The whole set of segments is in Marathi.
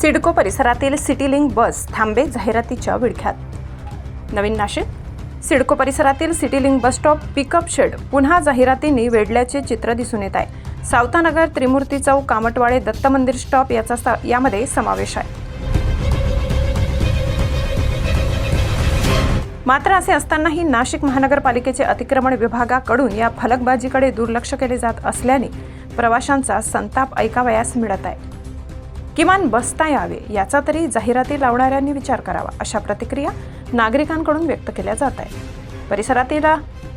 सिडको परिसरातील सिटी लिंक बस थांबे जाहिरातीच्या विडख्यात. नवीन नाशिक? सिडको परिसरातील city link bus stop pickup shed पुन्हा जाहिरातींनी वेढल्याचे चित्र दिसून येत आहे. सावतानगर त्रिमूर्ती चौक कामटवाडे दत्त मंदिर स्टॉप याचा यामध्ये समावेश आहे. मात्र असे असतानाही नाशिक महानगरपालिकेचे अतिक्रमण विभागाकडून या फलकबाजीकडे दुर्लक्ष केले जात असल्याने प्रवाशांचा संताप ऐकावयास मिळत आहे. किमान बसता यावे याचा तरी जाहिराती लावणाऱ्यांनी विचार करावा अशा प्रतिक्रिया नागरिकांकडून व्यक्त केल्या जात आहेत. परिसरातील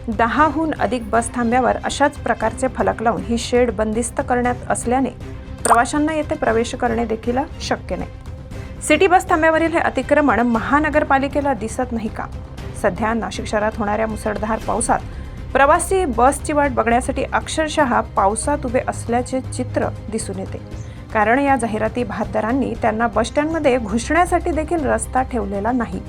दहाहून अधिक बस थांब्यावर अशाच प्रकारचे फलक लावून ही शेड बंदिस्त करण्यात असल्याने प्रवाशांना येथे प्रवेश करणे देखील शक्य नाही. सिटी बस थांब्यावरील हे अतिक्रमण महानगरपालिकेला दिसत नाही का? सध्या नाशिक शहरात होणाऱ्या मुसळधार पावसात प्रवासी बसची वाट बघण्यासाठी अक्षरशः पावसात उभे असल्याचे चित्र दिसून येते. कारण या जाहिराती बहादरांनी त्यांना बसस्टँडमध्ये घुसण्यासाठी देखील रस्ता ठेवलेला नाही.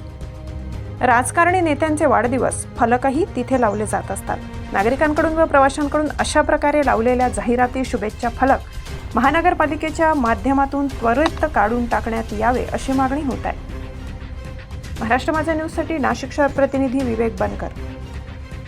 राजकारणी नेत्यांचे वाढदिवस फलकही तिथे लावले जात असतात. नागरिकांकडून व प्रवाशांकडून अशा प्रकारे लावलेल्या जाहिराती शुभेच्छा फलक महानगरपालिकेच्या माध्यमातून त्वरित काढून टाकण्यात यावे अशी मागणी होत आहे. महाराष्ट्र माझा न्यूजसाठी नाशिक शहर प्रतिनिधी विवेक बनकर.